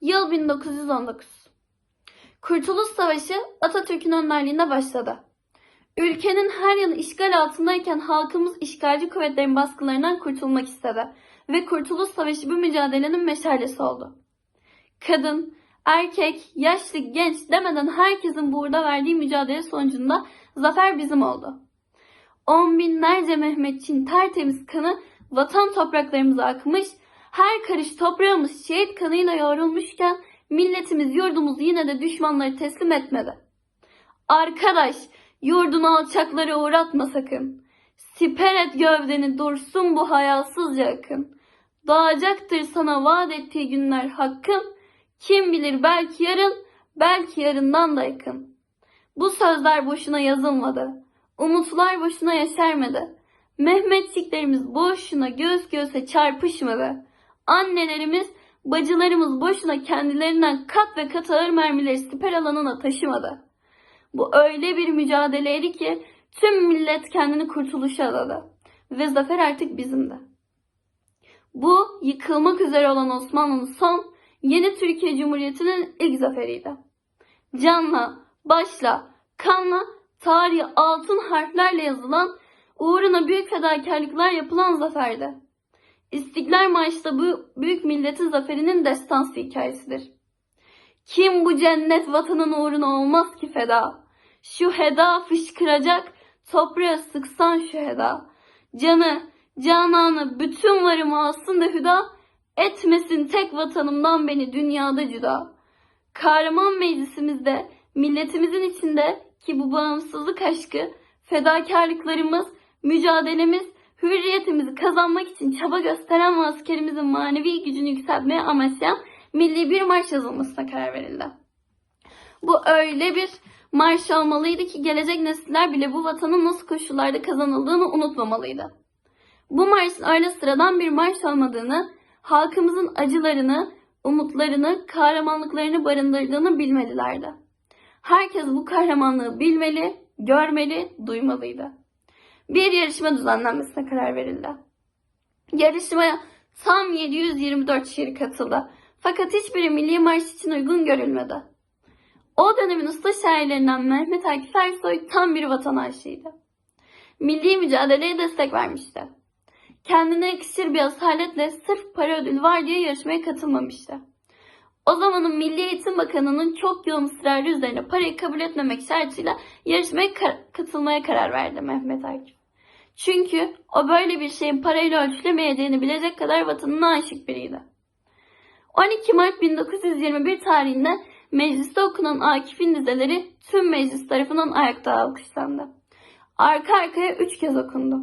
Yıl 1919. Kurtuluş Savaşı Atatürk'ün önderliğinde başladı. Ülkenin her yanı işgal altındayken halkımız işgalci kuvvetlerin baskılarından kurtulmak istedi ve Kurtuluş Savaşı bu mücadelenin meşalesi oldu. Kadın, erkek, yaşlı, genç demeden herkesin burada verdiği mücadele sonucunda zafer bizim oldu. On binlerce Mehmetçiğin tertemiz kanı vatan topraklarımıza akmış, her karış toprağımız şehit kanıyla yoğrulmuşken milletimiz yurdumuzu yine de düşmanları teslim etmedi. Arkadaş, yurdunu alçaklara uğratma sakın. Siper et gövdeni dursun bu hayasızca akın. Doğacaktır sana vaat ettiği günler hakkın. Kim bilir belki yarın, belki yarından da yakın. Bu sözler boşuna yazılmadı. Umutlar boşuna yeşermedi. Mehmetçiklerimiz boşuna göz göze çarpışmadı. Annelerimiz, bacılarımız boşuna kendilerinden kat ve kat ağır mermileri siper alanına taşımadı. Bu öyle bir mücadeleydi ki tüm millet kendini kurtuluşa adadı. Ve zafer artık bizimdi. Bu yıkılmak üzere olan Osmanlı'nın son, yeni Türkiye Cumhuriyeti'nin ilk zaferiydi. Canla, başla, kanla, tarihi altın harflerle yazılan, uğruna büyük fedakarlıklar yapılan zaferdi. İstiklal Marşı bu büyük milletin zaferinin destansı hikayesidir. Kim bu cennet vatanın uğruna olmaz ki feda? Şu heda fışkıracak, toprağa sıksan şu heda. Canı, cananı, bütün varımı alsın da hüda, etmesin tek vatanımdan beni dünyada cüda. Kahraman meclisimizde, milletimizin içinde ki bu bağımsızlık aşkı, fedakarlıklarımız, mücadelemiz, hürriyetimizi kazanmak için çaba gösteren ve askerimizin manevi gücünü yükseltmeye amaçlayan milli bir marş yazılmasına karar verildi. Bu öyle bir marş olmalıydı ki gelecek nesiller bile bu vatanın nasıl koşullarda kazanıldığını unutmamalıydı. Bu marşın öyle sıradan bir marş olmadığını, halkımızın acılarını, umutlarını, kahramanlıklarını barındırdığını bilmelilerdi. Herkes bu kahramanlığı bilmeli, görmeli, duymalıydı. Bir yarışma düzenlenmesine karar verildi. Yarışmaya tam 724 şiir katıldı. Fakat hiçbiri milli marş için uygun görülmedi. O dönemin usta şairlerinden Mehmet Akif Ersoy tam bir vatan aşığıydı. Milli mücadeleye destek vermişti. Kendine yakışır bir asaletle sırf para ödülü var diye yarışmaya katılmamıştı. O zamanın Milli Eğitim Bakanı'nın çok yoğun ısrarı üzerine parayı kabul etmemek şartıyla yarışmaya kar- katılmaya karar verdi Mehmet Akif. Çünkü o böyle bir şeyin parayla ölçülemeyeceğini bilecek kadar vatanına aşık biriydi. 12 Mart 1921 tarihinde mecliste okunan Akif'in dizeleri tüm meclis tarafından ayakta alkışlandı. Arka arkaya üç kez okundu.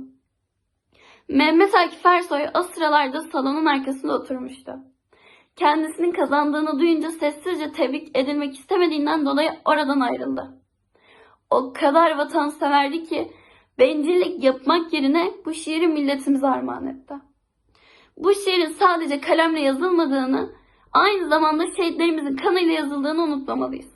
Mehmet Akif Ersoy o sıralarda salonun arkasında oturmuştu. Kendisinin kazandığını duyunca sessizce tebrik edilmek istemediğinden dolayı oradan ayrıldı. O kadar vatanseverdi ki bencillik yapmak yerine bu şiiri milletimize armağan etti. Bu şiirin sadece kalemle yazılmadığını, aynı zamanda şehitlerimizin kanıyla yazıldığını unutmamalıyız.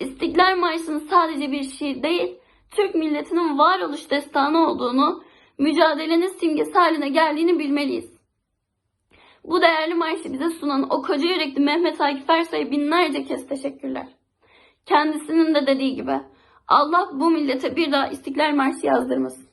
İstiklal Marşı'nın sadece bir şiir değil, Türk milletinin varoluş destanı olduğunu, mücadelenin simgesi haline geldiğini bilmeliyiz. Bu değerli marşı bize sunan o koca yürekli Mehmet Akif Ersoy'a binlerce kez teşekkürler. Kendisinin de dediği gibi Allah bu millete bir daha İstiklal Marşı yazdırmasın.